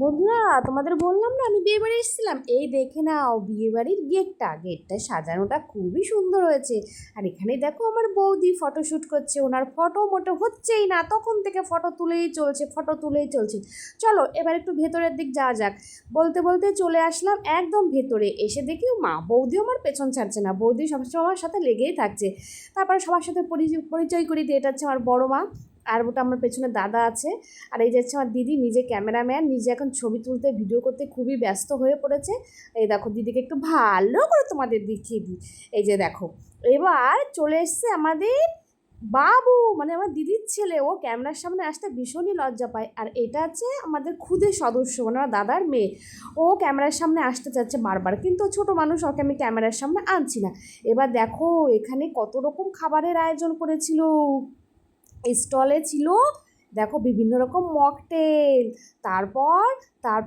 বন্ধুরা তোমাদের বললাম না, আমি বিয়ে বাড়ি এসেছিলাম। এই দেখে নাও, বিয়ে বাড়ির গেটটা গেটটা সাজানোটা খুবই সুন্দর হয়েছে। আর এখানে দেখো আমার বৌদি ফটোশ্যুট করছে, ওনার ফটো মোটো হচ্ছেই না, তখন থেকে ফটো তুলেই চলছে ফটো তুলেই চলছে। চলো, এবার একটু ভেতরের দিক যাওয়া যাক। বলতে বলতে চলে আসলাম একদম ভেতরে, এসে দেখি মা বৌদিও আমার পেছন ছাড়ছে না, বৌদি সবসময় আমার সাথে লেগেই থাকছে। তারপরে সবার সাথে পরিচয় পরিচয় করি দিয়ে এটা হচ্ছে আমার বড় মা। আর ওটা আমার পেছনে দাদা আছে। আর এই যে হচ্ছে আমার দিদি, নিজে ক্যামেরাম্যান, নিজে এখন ছবি তুলতে, ভিডিও করতে খুবই ব্যস্ত হয়ে পড়েছে। এই দেখো, দিদিকে একটু ভালো করে তোমাদের দেখিয়ে দিই। এই যে দেখো, এবার চলে এসছে আমাদের বাবু মানে আমার দিদির ছেলে। ও ক্যামেরার সামনে আসতে ভীষণই লজ্জা পায়। আর এটা হচ্ছে আমাদের খুদে সদস্য মানে আমার দাদার মেয়ে। ও ক্যামেরার সামনে আসতে চাচ্ছে বারবার, কিন্তু ছোট মানুষ, ওকে আমি ক্যামেরার সামনে আনছি না। এবার দেখো, এখানে কত রকম খাবারের আয়োজন করেছিল। স্টলে ছিল দেখো বিভিন্ন রকম মকটেল তারপর তার